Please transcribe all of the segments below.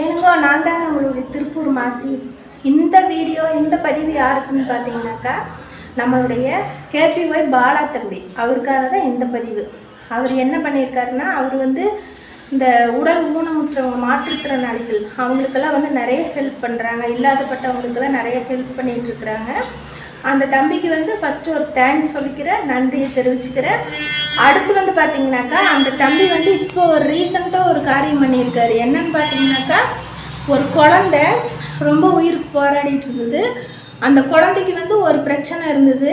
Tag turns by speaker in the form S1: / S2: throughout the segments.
S1: ஏனுங்கோ நான் தாங்க உங்களுடைய திருப்பூர் மாசி. இந்த வீடியோ இந்த பதிவு யாருக்குன்னு பார்த்தீங்கன்னாக்கா நம்மளுடைய கேபிஒய் பாலா தம்பி. அவருக்காக தான் இந்த பதிவு. அவர் என்ன பண்ணியிருக்காருன்னா அவர் வந்து இந்த உடல் ஊனமுற்றவங்க மாற்றுத்திறனாளிகள் அவங்களுக்கெல்லாம் வந்து நிறைய ஹெல்ப் பண்ணுறாங்க இல்லாதப்பட்டவங்களுக்கெல்லாம் நிறைய ஹெல்ப் பண்ணிகிட்ருக்குறாங்க இருக்கிறாங்க. அந்த தம்பிக்கு வந்து ஃபஸ்ட்டு ஒரு தேங்க்ஸ் சொல்லிக்கிறேன் நன்றியை தெரிவிச்சுக்கிறேன். அடுத்து வந்து பார்த்தீங்கன்னாக்கா அந்த தம்பி வந்து இப்போ ஒரு ரீசண்டாக ஒரு காரியம் பண்ணியிருக்காரு. என்னன்னு பார்த்தீங்கன்னாக்கா ஒரு குழந்தை ரொம்ப உயிருக்கு போராடிட்டு இருந்தது. அந்த குழந்தைக்கு வந்து ஒரு பிரச்சனை இருந்தது.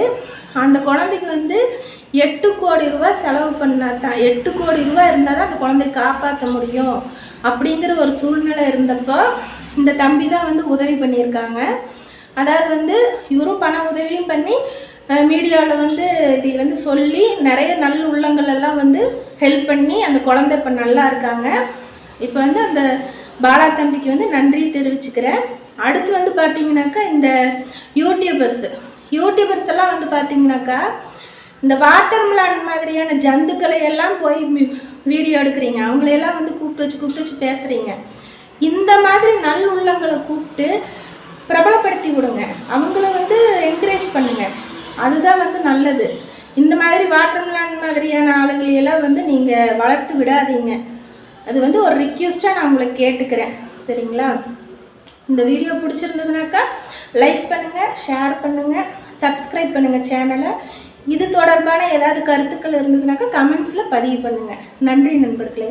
S1: அந்த குழந்தைக்கு வந்து எட்டு கோடி ரூபா செலவு பண்ணால் தான் எட்டு கோடி ரூபா இருந்தால் தான் அந்த குழந்தைய காப்பாற்ற முடியும் அப்படிங்கிற ஒரு சூழ்நிலை இருந்தப்போ இந்த தம்பி தான் வந்து உதவி பண்ணியிருக்காங்க. அதாவது வந்து இவரும் பண உதவியும் பண்ணி மீடியாவில் வந்து இதை வந்து சொல்லி நிறைய நல்ல உள்ளங்கள் எல்லாம் வந்து ஹெல்ப் பண்ணி அந்த குழந்தை இப்போ நல்லா இருக்காங்க. இப்போ வந்து அந்த பாலா தம்பிக்கு வந்து நன்றி தெரிவிச்சுக்கிறேன். அடுத்து வந்து பார்த்தீங்கன்னாக்கா இந்த யூடியூபர்ஸ் யூடியூபர்ஸ் எல்லாம் வந்து பார்த்தீங்கன்னாக்கா இந்த வாட்டர் மிலான் மாதிரியான ஜந்துக்களை எல்லாம் போய் வீடியோ எடுக்கிறீங்க. அவங்களையெல்லாம் வந்து கூப்பிட்டு வச்சு கூப்பிட்டு வச்சு பேசுகிறீங்க இந்த மாதிரி நல்லுள்ளங்களை கூப்பிட்டு பிரபலப்படுத்தி விடுங்க. அவங்கள வந்து என்கரேஜ் பண்ணுங்க. அதுதான் வந்து நல்லது. இந்த மாதிரி வாட்டர் மிலான் மாதிரியான ஆளுகளையெல்லாம் வந்து நீங்கள் வளர்த்து விடாதீங்க. அது வந்து ஒரு ரிக்வஸ்ட்டாக நான் உங்களை கேட்டுக்கிறேன். சரிங்களா? இந்த வீடியோ பிடிச்சிருந்ததுனாக்கா லைக் பண்ணுங்கள் ஷேர் பண்ணுங்கள் சப்ஸ்கிரைப் பண்ணுங்கள் சேனலை இது தொடர்பான ஏதாவது கருத்துக்கள் இருந்ததுனாக்கா கமெண்ட்ஸில் பதிவு பண்ணுங்கள் நன்றி நண்பர்களே.